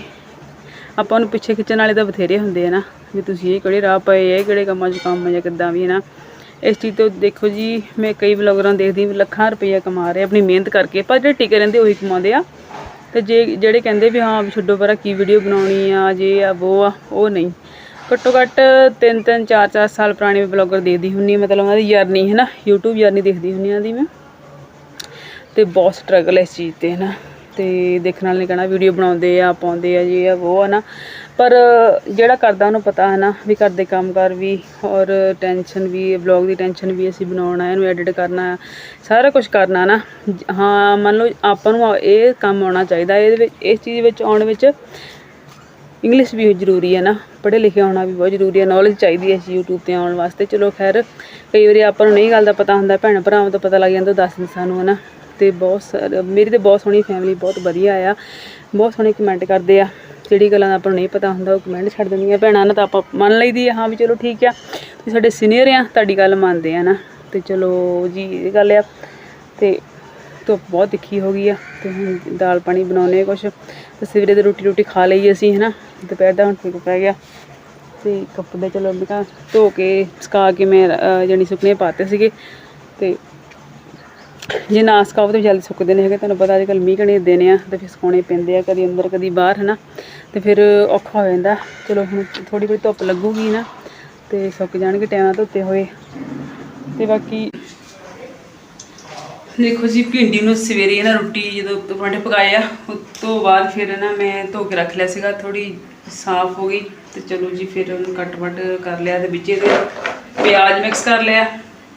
ਆਪਾਂ ਨੂੰ ਪਿੱਛੇ ਖਿੱਚਣ ਵਾਲੇ ਤਾਂ ਬਥੇਰੇ ਹੁੰਦੇ ਆ ਨਾ, ਵੀ ਤੁਸੀਂ ਇਹ ਕਿਹੜੇ ਰਾਹ ਪਏ ਇਹ ਕਿਹੜੇ ਕੰਮਾਂ 'ਚ ਕੰਮ ਜਾਂ ਕਿੱਦਾਂ ਵੀ ਹੈ ਨਾ। ਇਸ ਚੀਜ਼ ਤੋਂ ਦੇਖੋ ਜੀ, ਮੈਂ ਕਈ ਵਲੌਗਰਾਂ ਨੂੰ ਦੇਖਦੀ ਲੱਖਾਂ ਰੁਪਈਆ ਕਮਾ ਰਹੇ ਆਪਣੀ ਮਿਹਨਤ ਕਰਕੇ। ਪਰ ਜਿਹੜੇ ਟਿਕੇ ਰਹਿੰਦੇ ਉਹੀ ਕਮਾਉਂਦੇ ਆ। ਤੇ ਜੇ ਜਿਹੜੇ ਕਹਿੰਦੇ ਵੀ ਹਾਂ ਛੱਡੋ ਪਰਾਂ ਕੀ ਵੀਡੀਓ ਬਣਾਉਣੀ ਆ, ਜੇ ਆ ਉਹ ਆ, ਉਹ ਨਹੀਂ। ਘੱਟੋ ਘੱਟ ਤਿੰਨ ਤਿੰਨ, ਚਾਰ ਚਾਰ ਸਾਲ ਪੁਰਾਣੇ ਵਲੌਗਰ ਦੇਖਦੀ ਹੁੰਨੀ ਮਤਲਬ ਉਹਨਾਂ ਦੀ ਜਰਨੀ ਹੈ ਨਾ YouTube ਜਰਨੀ ਦੇਖਦੀ ਹੁੰਨੀ ਆ ਦੀ ਮੈਂ। ਤੇ ਬਹੁਤ ਸਟਰਗਲ ਇਸ ਚੀਜ਼ ਤੇ ਹੈ ਨਾ ਤੇ ਦੇਖਣ ਵਾਲੇ ਨੇ ਕਹਿਣਾ ਵੀਡੀਓ ਬਣਾਉਂਦੇ ਆ, ਪਾਉਂਦੇ ਆ, ਜੇ ਆ ਉਹ ਆ ਨਾ ਪਰ ਜਿਹੜਾ ਕਰਦਾ ਉਹਨੂੰ ਪਤਾ ਹੈ ਨਾ ਵੀ ਘਰ ਦੇ ਕੰਮਕਾਰ ਵੀ ਔਰ ਟੈਨਸ਼ਨ ਵੀ ਵਲੌਗ ਦੀ ਟੈਨਸ਼ਨ ਵੀ ਅਸੀਂ ਬਣਾਉਣਾ, ਇਹਨੂੰ ਐਡਿਟ ਕਰਨਾ, ਸਾਰਾ ਕੁਝ ਕਰਨਾ ਨਾ। ਹਾਂ, ਮੰਨ ਲਓ ਆਪਾਂ ਨੂੰ ਇਹ ਕੰਮ ਆਉਣਾ ਚਾਹੀਦਾ, ਇਹਦੇ ਵਿੱਚ, ਇਸ ਚੀਜ਼ ਵਿੱਚ ਆਉਣ ਵਿੱਚ ਇੰਗਲਿਸ਼ ਵੀ ਜ਼ਰੂਰੀ ਹੈ ਨਾ। ਪੜ੍ਹੇ ਲਿਖੇ ਹੋਣਾ ਵੀ ਬਹੁਤ ਜ਼ਰੂਰੀ ਹੈ ਨੌਲੇਜ ਚਾਹੀਦੀ ਹੈ ਇਸ YouTube ਤੇ ਆਉਣ ਵਾਸਤੇ। ਚਲੋ ਖੈਰ, ਕਈ ਵਾਰੀ ਆਪਾਂ ਨੂੰ ਨਹੀਂ ਗੱਲ ਦਾ ਪਤਾ ਹੁੰਦਾ, ਭੈਣ ਭਰਾਵਾਂ ਤੋਂ ਪਤਾ ਲੱਗ ਜਾਂਦਾ ਦੱਸ ਦਿੰਦੇ ਸਾਨੂੰ, ਹੈ ਨਾ। ਤੇ ਬਹੁਤ ਸਾਰ- ਮੇਰੀ ਤੇ ਬਹੁਤ ਸੋਹਣੀ ਫੈਮਿਲੀ ਬਹੁਤ ਵਧੀਆ ਆ। ਬਹੁਤ ਸੋਹਣੇ ਕਮੈਂਟ ਕਰਦੇ ਆ। ਜਿਹੜੀ ਗੱਲਾਂ ਦਾ ਆਪਾਂ ਨੂੰ ਨਹੀਂ ਪਤਾ ਹੁੰਦਾ ਉਹ ਕਮੈਂਟ ਛੱਡ ਦਿੰਦੀਆਂ ਭੈਣਾਂ ਨਾਲ ਤਾਂ ਆਪਾਂ ਮੰਨ ਲਈਦੀ ਆ ਹਾਂ ਵੀ ਚਲੋ ਠੀਕ ਆ। ਤੁਸੀਂ ਸਾਡੇ ਸੀਨੀਅਰ ਆ ਤੁਹਾਡੀ ਗੱਲ ਮੰਨਦੇ ਆ ਨਾ। ਤੇ ਚਲੋ ਜੀ ਇਹ ਗੱਲ ਆ। ਤੇ ਧੁੱਪ ਬਹੁਤ ਤਿੱਖੀ ਹੋ ਗਈ ਆ ਤੇ ਹੁਣ ਦਾਲ ਪਾਣੀ ਬਣਾਉਣੇ ਕੁਛ। ਤੇ ਸਵੇਰੇ ਦੀ ਰੋਟੀ ਰੋਟੀ ਖਾ ਲਈ ਅਸੀਂ ਹਨਾ। ਦੁਪਹਿਰ ਦਾ ਹੁਣ ਠੀਕ ਪੈ ਗਿਆ। ਤੇ ਕੱਪੜੇ ਚਲੋ ਮੈਂ ਧੋ ਕੇ ਸੁਕਾ ਕੇ ਮੈਂ ਅਹ, ਜਾਣੀ ਸੁੱਕਣੇ ਪਾਤੇ ਸੀਗੇ। ਤੇ ਜੇ ਨਾ ਸੁਕਾਓ ਤਾਂ ਜਲਦੀ ਸੁੱਕਦੇ ਨੇ ਹੈਗੇ, ਤੁਹਾਨੂੰ ਪਤਾ ਅੱਜ ਕੱਲ੍ਹ ਮੀਂਹ ਕਣੇ ਦਿਨ ਆ ਤੇ ਫਿਰ ਸੁਕਾਉਣੇ ਪੈਂਦੇ ਆ ਕਦੀ ਅੰਦਰ, ਕਦੀ ਬਾਹਰ, ਹਨਾ? ਤੇ ਫਿਰ ਔਖਾ ਹੋ ਜਾਂਦਾ। ਚਲੋ ਹੁਣ ਥੋੜੀ ਕੋਈ ਧੁੱਪ ਲੱਗੂਗੀ ਨਾ ਤੇ ਸੁੱਕ ਜਾਣਗੇ ਟਾਈਮ ਧੋਤੇ ਹੋਏ। ਤੇ ਬਾਕੀ ਦੇਖੋ ਜੀ, ਭਿੰਡੀ ਨੂੰ ਸਵੇਰੇ ਨਾ ਰੋਟੀ ਜਦੋਂ ਪਰਾਂਠੇ ਪਕਾਏ ਆ, ਉਸ ਤੋਂ ਬਾਅਦ ਫਿਰ ਨਾ ਮੈਂ ਧੋ ਕੇ ਰੱਖ ਲਿਆ ਸੀਗਾ ਥੋੜੀ ਸਾਫ਼ ਹੋ ਗਈ। ਤੇ ਚਲੋ ਜੀ, ਫਿਰ ਉਹਨੂੰ ਕੱਟ ਵੱਟ ਕਰ ਲਿਆ ਤੇ ਵਿੱਚ ਇਹਦੇ ਪਿਆਜ਼ ਮਿਕਸ ਕਰ ਲਿਆ।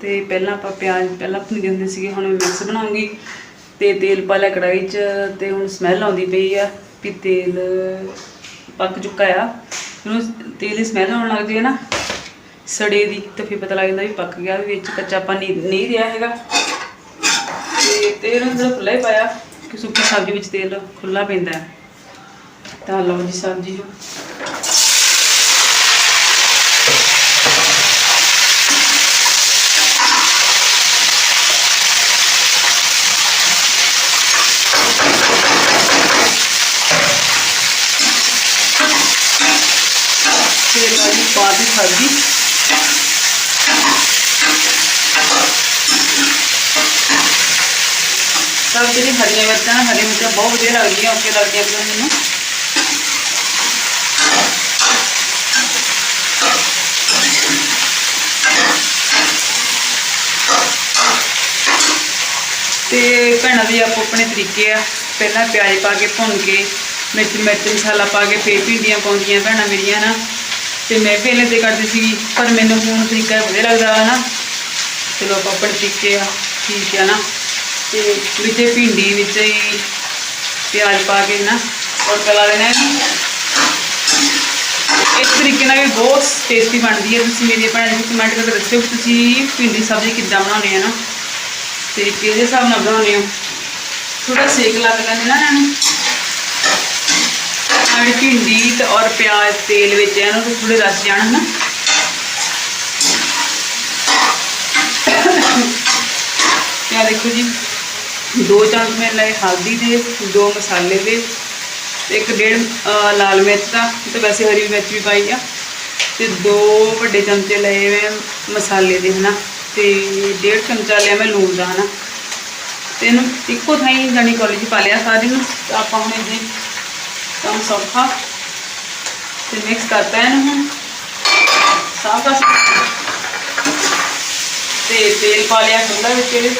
ਤੇ ਪਹਿਲਾਂ ਆਪਾਂ ਪਿਆਜ਼, ਪਹਿਲਾਂ ਭੁੰਨਦੇ ਹੁੰਦੇ ਸੀਗੇ, ਹੁਣ ਮੈਂ ਮਿਕਸ ਬਣਾਉਂਗੀ। ਤੇ ਤੇਲ ਪਾ ਲਿਆ ਕੜਾਈ 'ਚ, ਤੇ ਹੁਣ ਸਮੈਲ ਆਉਂਦੀ ਪਈ ਆ ਵੀ ਤੇਲ ਪੱਕ ਚੁੱਕਾ ਆ। ਉਹਨੂੰ ਤੇਲ ਦੀ ਸਮੈਲ ਆਉਣ ਲੱਗਦੀ ਹੈ ਨਾ, ਸੜੇ ਦੀ, ਤਾਂ ਫਿਰ ਪਤਾ ਲੱਗ ਜਾਂਦਾ ਵੀ ਪੱਕ ਗਿਆ, ਵੀ ਵਿੱਚ ਕੱਚਾ ਪਾਣੀ ਨਹੀਂ ਰਿਹਾ ਹੈਗਾ। ਤੇ ਤੇਲ ਨੂੰ ਥੋੜਾ ਖੁੱਲਾ ਹੀ ਪਾਇਆ, ਕਿ ਸੁੱਕੀ ਸਬਜ਼ੀ ਵਿੱਚ ਤੇਲ ਖੁੱਲਾ ਪੈਂਦਾ। ਤਾਂ ਲਓ ਜੀ ਸਬਜ਼ੀ ਨੂੰ ਤੇਲ ਵਾਲੀ ਸਭ ਜਿਹੜੀ ਹਰੀਆਂ ਮਿਰਚਾਂ ਨਾ ਹਰੀ ਮਿਰਚਾਂ ਬਹੁਤ ਵਧੀਆ ਲੱਗਦੀਆਂ ਓਕੇ ਲੱਗਦੀਆਂ ਫਿਰ ਮੈਨੂੰ। ਤੇ ਭੈਣਾਂ ਦੇ ਆਪੋ ਆਪਣੇ ਤਰੀਕੇ ਆ। ਪਹਿਲਾਂ ਪਿਆਜ਼ ਪਾ ਕੇ ਭੁੰਨ ਕੇ, ਮਿਰਚ ਮਿਰਚ ਮਸਾਲਾ ਪਾ ਕੇ ਫੇਰ ਭਿੰਡੀਆਂ ਪਾਉਂਦੀਆਂ ਭੈਣਾਂ ਮੇਰੀਆਂ ਨਾ ਤੇ ਮੈਂ ਵੀ ਪਹਿਲੇ ਤੇ ਕਰਦੀ ਸੀ ਪਰ ਮੈਨੂੰ ਹੁਣ ਤਰੀਕਾ ਵਧੀਆ ਲੱਗਦਾ ਹੈ ਨਾ। ਚਲੋ ਆਪਾਂ ਆਪਣੇ ਆ, ਠੀਕ ਆ ਨਾ। ਤੇ ਵਿੱਚ ਭਿੰਡੀ ਵਿੱਚ ਹੀ ਪਿਆਜ਼ ਪਾ ਕੇ ਨਾ, ਔਰ ਲਾ ਦੇਣਾ ਇਹਨੂੰ ਇਸ ਤਰੀਕੇ ਨਾਲ ਵੀ ਬਹੁਤ ਟੇਸਟੀ ਬਣਦੀ ਹੈ ਤੁਸੀਂ ਮੇਰੀ ਭੈਣਾਂ ਨੂੰ ਕਮੈਂਟ ਕਰਕੇ ਦੱਸਿਓ ਕਿ ਤੁਸੀਂ ਭਿੰਡੀ ਸਬਜ਼ੀ ਕਿੱਦਾਂ ਬਣਾਉਂਦੇ ਆ ਨਾ। ਤੇ ਕਿਹਦੇ ਹਿਸਾਬ ਨਾਲ ਬਣਾਉਂਦੇ ਹੋ। ਥੋੜਾ ਸੇਕ ਲੱਗ ਲੈਂਦੇ ਨਾ ਇਹਨਾਂ ਨੂੰ। ਆਹ ਜਿਹੜੀ ਭਿੰਡੀ ਤੇ ਔਰ ਪਿਆਜ਼ ਤੇਲ ਵਿੱਚ ਇਹਨਾਂ ਨੂੰ ਥੋੜੇ ਰਸ ਜਾਣ, ਹਨਾ? ਤੇ ਦੇਖੋ ਜੀ, ਦੋ ਚਮਚ ਮੈਂ ਲਏ ਹਲਦੀ ਦੇ, ਦੋ ਮਸਾਲੇ ਦੇ, ਤੇ ਇੱਕ ਡੇਢ ਲਾਲ ਮਿਰਚ ਦਾ ਤੇ ਵੈਸੇ ਹਰੀ ਮਿਰਚ ਵੀ ਪਾਈ ਆ। ਤੇ ਦੋ ਵੱਡੇ ਚਮਚੇ ਲਏ ਮੈਂ ਮਸਾਲੇ ਦੇ, ਹਨਾ? ਤੇ ਡੇਢ ਚਮਚਾ ਲਿਆ ਮੈਂ ਲੂਣ ਦਾ, ਹਨਾ? ਤੇ ਇਹਨੂੰ ਇੱਕੋ ਥਾਂ ਹੀ ਜਾਨੀ ਕਾਲਜ ਪਾ ਲਿਆ ਸਾਰੀ ਨੂੰ ਆਪਾਂ ਹੁਣ ਇਹਦੇ ਕੰਮ ਸੌਖਾ। ਤੇ ਮਿਕਸ ਕਰਤਾ ਇਹਨੂੰ ਹੁਣ। ਸਾਫ਼ ਦਾ ਤੇ ਤੇਲ ਪਾ ਲਿਆ ਖੁੱਲਾ ਵਿੱਚ ਇਹਦੇ।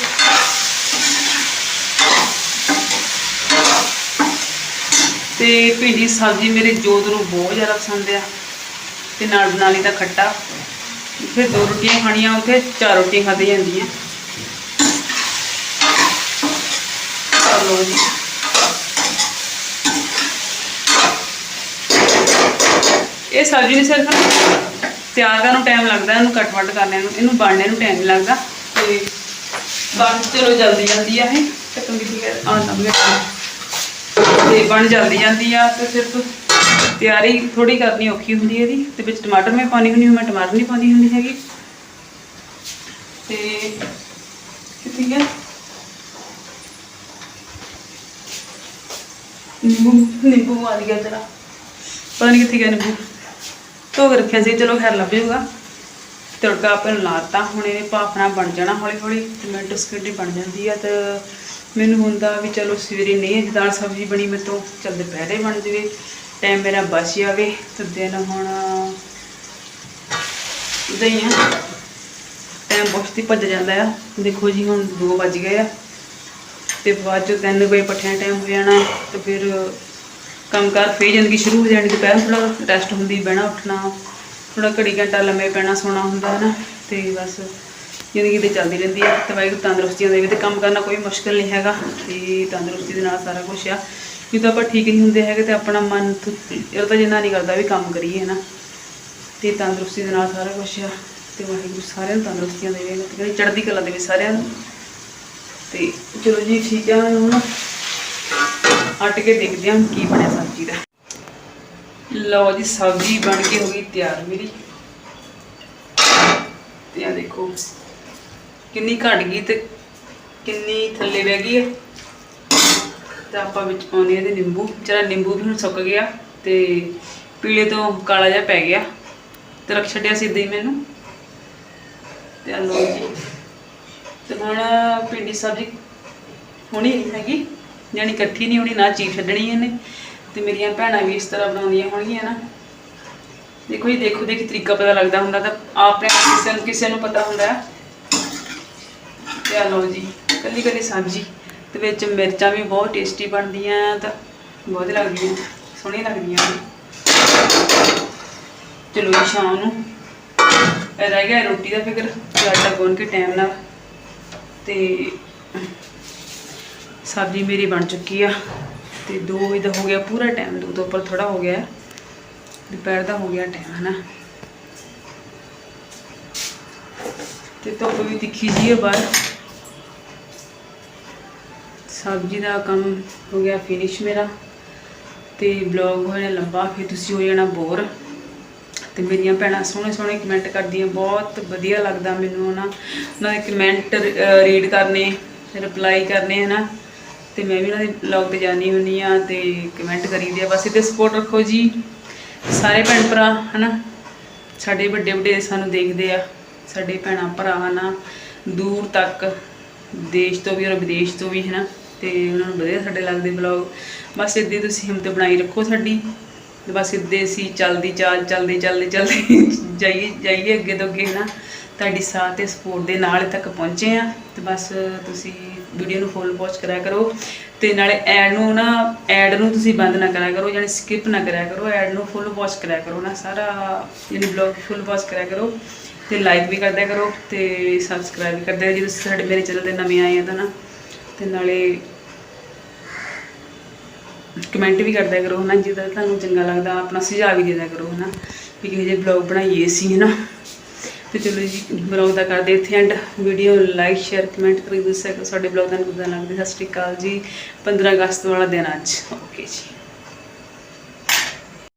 ਤੇ ਭਿੰਡੀ, ਸਬਜ਼ੀ ਮੇਰੇ ਜੋਤ ਨੂੰ ਬਹੁਤ ਜ਼ਿਆਦਾ ਪਸੰਦ ਆ। ਤੇ ਨਾਲ ਬਣਾ ਲਈ ਤਾਂ ਖੱਟਾ। ਫਿਰ ਦੋ ਰੋਟੀਆਂ ਖਾਣੀਆਂ, ਉੱਥੇ ਚਾਰ ਰੋਟੀਆਂ ਖਾਧੀਆਂ ਜਾਂਦੀਆਂ। ਚਲੋ ਜੀ। ਇਹ ਸਬਜ਼ੀ ਨਹੀਂ ਸਿਰਫ ਤਿਆਰ ਕਰਨ ਨੂੰ ਟਾਈਮ ਲੱਗਦਾ, ਇਹਨੂੰ ਕੱਟ ਵੱਟ ਕਰਨੇ ਨੂੰ, ਇਹਨੂੰ ਬਣਨੇ ਨੂੰ ਟਾਈਮ ਨਹੀਂ ਲੱਗਦਾ ਤੇ ਬਾਕੀ ਚਲੋ ਜਲਦੀ ਜਲਦੀ ਆ ਇਹ, ਤੇ ਕੰਗੀ ਠੀਕ ਆਉਣ ਲੱਗ ਗਿਆ ਤੇ ਬਣ ਜਲਦੀ ਜਾਂਦੀ ਆ, ਤੇ ਸਿਰਫ ਤਿਆਰੀ ਥੋੜੀ ਕਰਨੀ ਔਖੀ ਹੁੰਦੀ ਹੈ ਇਹਦੀ, ਤੇ ਵਿੱਚ ਟਮਾਟਰ ਮੈਂ ਪਾਣੀ ਹੁੰਦੀ ਹਾਂ, ਮੈਂ ਟਮਾਟਰ ਨਹੀਂ ਪਾਉਂਦੀ ਹੁੰਦੀ ਹੈਗੀ। ਤੇ ਕਿੱਥੇ ਗਿਆ ਨਿੰਬੂ ਨਿੰਬੂ ਆ ਗਿਆ ਜਰਾ। ਪਤਾ ਨਹੀਂ ਕਿੱਥੇ ਗਿਆ ਨਿੰਬੂ। ਧੋ ਕੇ ਰੱਖਿਆ ਸੀ, ਚਲੋ ਖੈਰ ਲੱਭ ਜੂਗਾ ਤੜਕਾ ਆਪਾਂ ਨੂੰ ਲਾਤਾ ਹੁਣ ਇਹ ਭਾਫਣਾ ਬਣ ਜਾਣਾ ਹੌਲੀ ਹੌਲੀ, ਤੇ ਮਿੰਟ ਸਕਿੰਟ ਬਣ ਜਾਂਦੀ ਆ, ਤੇ ਮੈਨੂੰ ਹੁੰਦਾ ਵੀ ਚਲੋ ਸਵੇਰੇ ਨਹੀਂ ਦਾਲ ਸਬਜ਼ੀ ਬਣੀ ਮੇਰੇ ਤੋਂ, ਚੱਲ ਦੁਪਹਿਰੇ ਬਣ ਜਵੇ ਟਾਈਮ ਮੇਰਾ ਬਚ ਜਾਵੇ, ਤੇ ਦਿਨ ਹੁਣ ਦਹੀਂ ਟਾਈਮ ਬਹੁਤ ਹੀ ਭੱਜ ਜਾਂਦਾ ਆ। ਦੇਖੋ ਜੀ, ਹੁਣ 2 ਵੱਜ ਗਏ ਆ, ਤੇ ਬਾਅਦ 'ਚੋਂ 3 ਵਜੇ ਪੱਠਿਆਂ ਟਾਈਮ ਹੋ ਜਾਣਾ, ਤੇ ਫਿਰ ਕੰਮਕਾਰ ਫੇਰ ਜ਼ਿੰਦਗੀ ਸ਼ੁਰੂ ਹੋ ਜਾਣੀ ਦੁਪਹਿਰ ਥੋੜਾ ਰੈਸਟ ਹੁੰਦੀ, ਬਹਿਣਾ, ਉੱਠਣਾ ਥੋੜਾ ਘੜੀ ਘੰਟਾ ਲੰਮੇ ਪੈਣਾ, ਸੋਣਾ ਹੁੰਦਾ ਹੈ ਨਾ ਤੇ ਬਸ ਜ਼ਿੰਦਗੀ ਤੇ ਚੱਲਦੀ ਰਹਿੰਦੀ ਹੈ ਤੇ ਵਾਹਿਗੁਰੂ ਤੰਦਰੁਸਤੀਆਂ ਦੇਵੇ ਤੇ ਕੰਮ ਕਰਨਾ ਕੋਈ ਮੁਸ਼ਕਲ ਨਹੀਂ ਹੈਗਾ, ਤੇ ਤੰਦਰੁਸਤੀ ਦੇ ਨਾਲ ਸਾਰਾ ਕੁਝ ਆ। ਜਦੋਂ ਆਪਾਂ ਠੀਕ ਨਹੀਂ ਹੁੰਦੇ ਹੈਗੇ ਤੇ ਆਪਣਾ ਮਨ ਥ- ਇਹ ਤਾਂ ਜਿੰਨਾ ਨਹੀਂ ਕਰਦਾ ਵੀ ਕੰਮ ਕਰੀਏ ਹੈ ਨਾ ਤੇ ਤੰਦਰੁਸਤੀ ਦੇ ਨਾਲ ਸਾਰਾ ਕੁਝ ਆ, ਤੇ ਵਾਹਿਗੁਰੂ ਸਾਰਿਆਂ ਨੂੰ ਤੰਦਰੁਸਤੀਆਂ ਦੇਵੇ ਤੇ ਕਹਿੰਦੇ ਚੜ੍ਹਦੀ ਕਲਾ ਦੇਵੇ ਸਾਰਿਆਂ ਨੂੰ। ਤੇ ਚਲੋ ਜੀ, ਠੀਕ ਆ, ਹੁਣ ਅੱਟ ਕੇ ਦੇਖਦੇ ਹਾਂ ਕੀ ਬਣਿਆ ਸਬਜ਼ੀ ਦਾ। ਲਓ ਜੀ, ਸਬਜ਼ੀ ਬਣ ਕੇ ਹੋ ਗਈ ਤਿਆਰ ਮੇਰੀ। ਤੇ ਆ ਦੇਖੋ, ਕਿੰਨੀ ਘਟ ਗਈ ਤੇ ਕਿੰਨੀ ਥੱਲੇ ਬਹਿ ਗਈ ਹੈ ਤੇ ਆਪਾਂ ਵਿੱਚ ਪਾਉਣੇ ਇਹਦੇ ਨਿੰਬੂ। ਜਿਹੜਾ ਨਿੰਬੂ ਵੀ ਹੁਣ ਸੁੱਕ ਗਿਆ ਤੇ ਪੀਲੇ ਤੋਂ ਕਾਲਾ ਜਿਹਾ ਪੈ ਗਿਆ। ਤੇ ਰੱਖ ਛੱਡਿਆ ਸੀ ਏਦਾਂ ਹੀ ਮੈਨੂੰ। ਤੇ ਆ ਲਓ ਜੀ। ਤੇ ਹੁਣ ਪਿੰਡੀ ਸਬਜ਼ੀ ਹੋਣੀ ਨਹੀਂ ਹੈਗੀ। ਜਾਣੀ ਇਕੱਠੀ ਨਹੀਂ ਹੋਣੀ, ਨਾ ਚੀਰ ਛੱਡਣੀ ਇਹਨੇ। ਤੇ ਮੇਰੀਆਂ ਭੈਣਾਂ ਵੀ ਇਸ ਤਰ੍ਹਾਂ ਬਣਾਉਂਦੀਆਂ ਹੋਣਗੀਆਂ ਨਾ। ਦੇਖੋ ਜੀ, ਦੇਖੋ, ਦੇਖੀ ਤਰੀਕਾ ਪਤਾ ਲੱਗਦਾ ਹੁੰਦਾ ਤਾਂ ਆਪਣੇ ਆਪ ਕਿਸੇ ਨੂੰ ਕਿਸੇ ਨੂੰ ਪਤਾ ਹੁੰਦਾ। ਹੈ ਤੇ ਲਓ ਜੀ ਕੱਲੀ ਕੱਲੀ ਸਬਜ਼ੀ ਤੇ ਵਿੱਚ ਮਿਰਚਾਂ ਵੀ ਬਹੁਤ ਟੇਸਟੀ ਬਣਦੀਆਂ, ਤਾਂ ਬਹੁਤ ਲੱਗਦੀਆਂ, ਸੋਹਣੀਆਂ ਲੱਗਦੀਆਂ ਚਲੋ ਜੀ, ਸ਼ਾਮ ਨੂੰ ਰਹਿ ਗਿਆ ਰੋਟੀ ਦਾ ਫਿਕਰ ਤੇ ਗੁੰਨ ਕੇ ਟਾਈਮ ਨਾਲ। ਤੇ ਸਬਜ਼ੀ ਮੇਰੀ ਬਣ ਚੁੱਕੀ ਆ ਤੇ 2 ਵਜੇ ਦਾ ਹੋ ਗਿਆ ਪੂਰਾ ਟਾਈਮ ਦੋ ਤੋਂ ਉੱਪਰ ਥੋੜਾ ਹੋ ਗਿਆ। ਦੁਪਹਿਰ ਦਾ ਹੋ ਗਿਆ ਟਾਈਮ ਹਨਾ। ਤੇ ਧੁੱਪ ਵੀ ਤਿੱਖੀ ਜੀ ਹੈ ਬਾਹਰ। ਸਬਜ਼ੀ ਦਾ ਕੰਮ ਹੋ ਗਿਆ ਫਿਨਿਸ਼ ਮੇਰਾ। ਤੇ ਬਲੌਗ ਹੋ ਜਾਣਾ ਲੰਬਾ, ਫਿਰ ਤੁਸੀਂ ਹੋ ਜਾਣਾ ਬੋਰ ਤੇ ਮੇਰੀਆਂ ਭੈਣਾਂ ਸੋਹਣੇ ਸੋਹਣੇ ਕਮੈਂਟ ਕਰਦੀਆਂ, ਬਹੁਤ ਵਧੀਆ ਲੱਗਦਾ ਮੈਨੂੰ ਨਾ ਉਹਨਾਂ ਦੇ ਕਮੈਂਟ ਰੀਡ ਕਰਨੇ ਰਿਪਲਾਈ ਕਰਨੇ, ਹਨਾ। ਤੇ ਮੈਂ ਵੀ ਉਹਨਾਂ ਦੇ ਬਲੌਗ ਤੇ ਜਾਣੀ ਹੁੰਨੀ ਆ ਤੇ ਕਮੈਂਟ ਕਰੀਦੇ ਆ ਬਸ ਇਹਦੇ ਸਪੋਰਟ ਰੱਖੋ ਜੀ। ਸਾਰੇ ਭੈਣ ਭਰਾ, ਹਨਾ? ਸਾਡੇ ਵੱਡੇ ਵੱਡੇ ਸਾਨੂੰ ਦੇਖਦੇ ਆ। ਸਾਡੇ ਭੈਣਾਂ ਭਰਾ ਨਾ ਦੂਰ ਤੱਕ, ਦੇਸ਼ ਤੋਂ ਵੀ ਔਰ ਵਿਦੇਸ਼ ਤੋਂ ਵੀ, ਹਨਾ? ਤੇ ਉਹਨਾਂ ਨੂੰ ਵਧੀਆ ਸਾਡੇ ਲੱਗਦੇ ਬਲੌਗ ਬਸ ਇੱਦਾਂ ਹੀ ਤੁਸੀਂ ਹਿੰਮਤ ਬਣਾਈ ਰੱਖੋ ਸਾਡੀ। ਤੇ ਬਸ ਇੱਦਾਂ ਅਸੀਂ ਚੱਲਦੀ ਚਾਲ, ਚੱਲਦੇ ਚੱਲਦੇ ਚੱਲਦੇ ਜਾਈਏ ਜਾਈਏ ਅੱਗੇ ਤੋਂ ਅੱਗੇ, ਹਨਾ? ਤੁਹਾਡੀ ਸਾਥ ਤੇ ਸਪੋਰਟ ਦੇ ਨਾਲ ਤੱਕ ਪਹੁੰਚੇ ਆ ਤੇ ਬਸ ਤੁਸੀਂ ਵੀਡੀਓ ਨੂੰ ਫੁੱਲ ਵਾਚ ਕਰਿਆ ਕਰੋ। ਤੇ ਨਾਲੇ ਐਡ ਨੂੰ ਨਾ ਐਡ ਨੂੰ ਤੁਸੀਂ ਬੰਦ ਨਾ ਕਰਿਆ ਕਰੋ, ਯਾਨੀ ਸਕਿਪ ਨਾ ਕਰਿਆ ਕਰੋ ਐਡ ਨੂੰ ਫੁੱਲ ਵਾਚ ਕਰਿਆ ਕਰੋ ਨਾ, ਸਾਰਾ ਯਾਨੀ ਬਲੌਗ ਫੁੱਲ ਵਾਚ ਕਰਿਆ ਕਰੋ। ਤੇ ਲਾਈਕ ਵੀ ਕਰਦਿਆ ਕਰੋ, ਤੇ ਸਬਸਕ੍ਰਾਈਬ ਵੀ ਕਰਦਿਆ ਕਰੋ। ਜੇ ਤੁਸੀਂ ਸਾਡੇ, ਮੇਰੇ ਚੈਨਲ ਤੇ ਨਵੇਂ ਆਏ ਆ ਤਾਂ ਨਾ, ਤੇ ਨਾਲੇ ਕਮੈਂਟ ਵੀ ਕਰਦਿਆ ਕਰੋ, ਹਨਾ ਜਿਹਦਾ ਤੁਹਾਨੂੰ ਚੰਗਾ ਲੱਗਦਾ, ਆਪਣਾ ਸੁਝਾਅ ਵੀ ਦੇ ਕਰੋ, ਹਨਾ, ਵੀ ਕਿਹੋ ਜਿਹੇ ਬਲੌਗ ਬਣਾਈਏ ਅਸੀਂ, ਹਨਾ। ਤੇ ਚਲੋ ਜੀ ਬਲੌਗ ਦਾ ਕਰਦੇ ਇੱਥੇ and video like share comment ਕਰਕੇ ਦੱਸਿਆ ਕਰੋ ਸਾਡੇ ਬਲੌਗ ਦਾ ਕਿੱਦਾਂ ਲੱਗਦਾ। ਸਤਿ ਸ਼੍ਰੀ ਅਕਾਲ ਜੀ। 15 ਅਗਸਤ ਵਾਲਾ ਦਿਨ ਅੱਜ। ਓਕੇ ਜੀ।